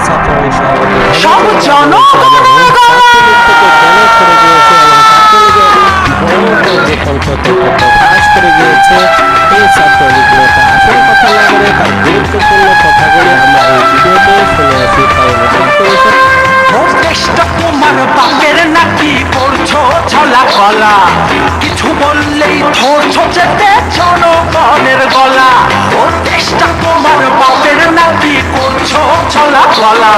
ছাত্রলীগ কাজ করে গিয়েছে এই ছাত্রলীগ নেতা আসল কথা না বলে তার গুরুত্বপূর্ণ কথাগুলি আমরা এই ভিডিওতে শুনে আসি তাই অনুরোধ করেছি তোমার বাপের নাকি করছ ছলা কলা কিছু বললেই ধরছো যেতে জনগণের গলা চলা বলা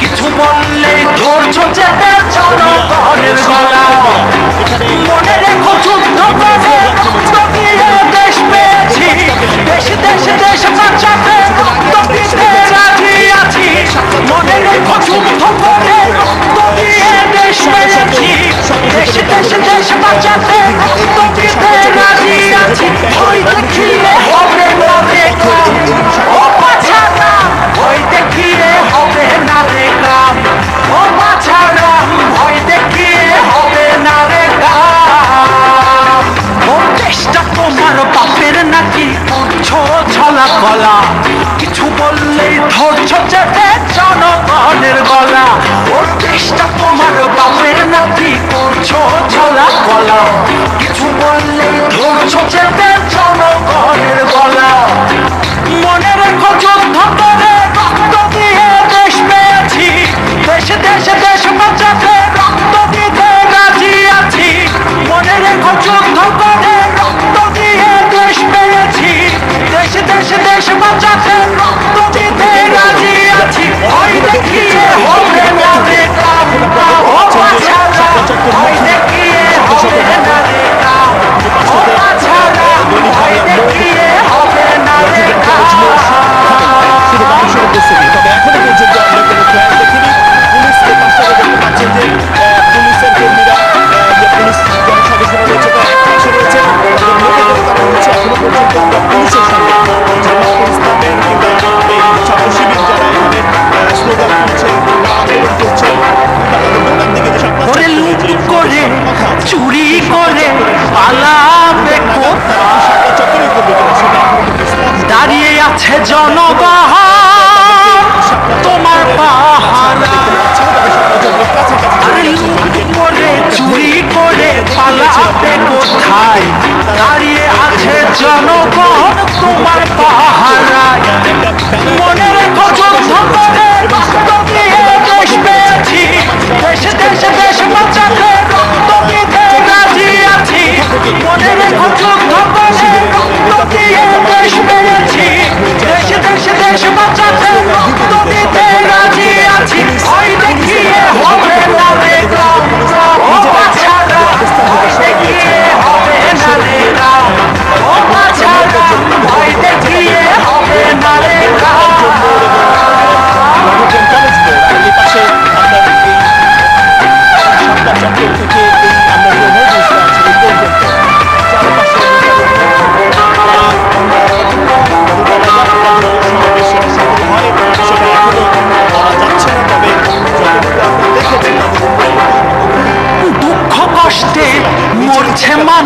কিছু বললে ধৈর্য যেতে চলো ঘরের গলা বললেই ধরছ চেপে জনগণের গলা। ওর দেশটা তোমার বাপের নাকি করছ ঝলা গলা। কিছু বললেই ধরছ চেপে জনগণের গলা। মনে রেখো যুদ্ধ করে রক্ত দিয়ে দেশ পেয়েছি। দেশে দেশে, দেশ বাঁচাতে রক্ত দিতে রাজি আছি। মনে রেখো যুদ্ধ করে রক্ত দিয়ে দেশ পেয়েছি। দাঁড়িয়ে আছে জনবাহার তোমার পাহারা। করে, চুরি করে পালাতে কোথায়? দাঁড়িয়ে আছে জনগণ, তোমার পাহারায় মনে রেখো যুদ্ধ